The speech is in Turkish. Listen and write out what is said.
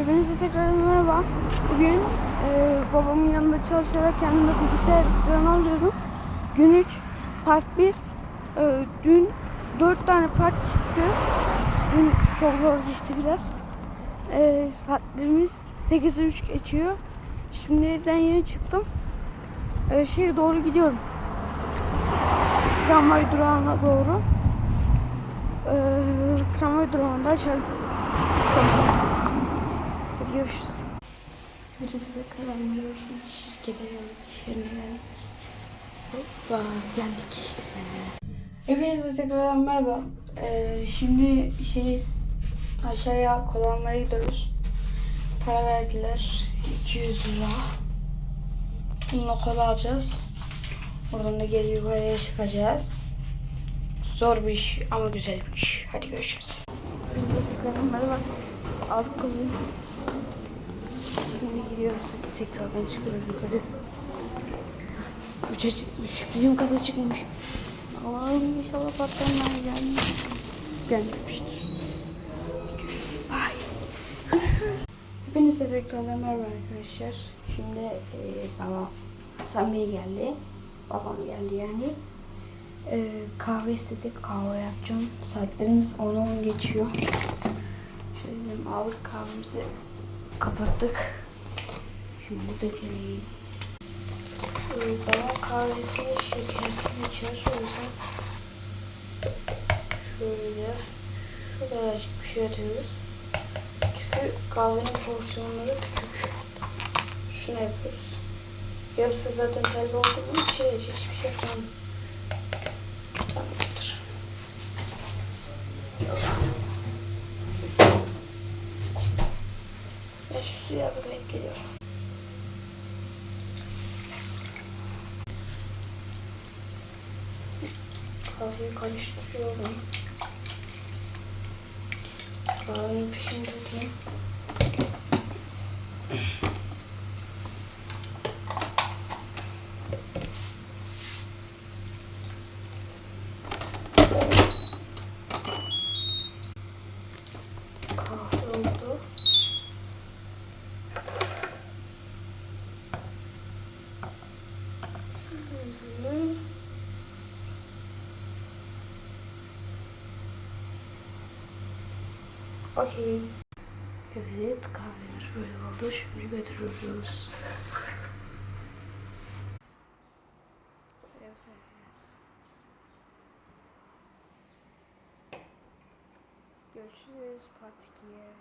Hepinize tekrar merhaba. Bugün e, babamın yanında çalışarak kendime bilgisayar ekranı alıyorum. Gün 3, part 1. E, dün 4 tane part çıktı. Dün çok zor geçti biraz. E, saatlerimiz 8.3 geçiyor. Şimdi evden yeni çıktım. E, şeye doğru gidiyorum. Tramvay durağına doğru. E, tramvay durağında açarım. Hadi görüşürüz. Birisi de karanlığı şirkete geldik. Yerine geldik. Hoppa geldik. Hepinize tekrar merhaba. Ee, şimdi şey aşağıya kolanlara gidiyoruz. Para verdiler. 200 lira. Bununla kola alacağız. Buradan da geri yukarıya çıkacağız. Zor bir iş ama güzel bir iş. Hadi görüşürüz. Hepinize tekrar merhaba. Aldık kolayı. Şimdi gidiyoruz tekrardan çıkıyoruz yukarı. Üçe çıkmış. Bizim kata çıkmış. Allah'ım inşallah patronlar gelmiş. Gelmemiştir. Ay. Hepinize tekrardan merhaba arkadaşlar. Şimdi e, babam Hasan Bey geldi. Babam geldi yani. E, kahve istedik. Kahve yapacağım. Saatlerimiz 10'a 10 geçiyor. Şöyle aldık kahvemizi kapattık. Şimdi dökelim. Ee, baba kahvesini şekersiz içer. O yüzden şöyle şu kadarcık bir şey atıyoruz. Çünkü kahvenin porsiyonları küçük. Şuna yapıyoruz. Yarısı zaten telve olduğu için içirecek hiçbir şey yapmam. Ben şu suyu hazırlayıp geliyorum. Kahveyi karıştırıyorum. Kahvenin fişini dökeyim. Kahve oldu. Şöyle. Okey. Evet kahvemiz böyle oldu. Şimdi götürüyoruz. Evet. Görüşürüz part 2'ye.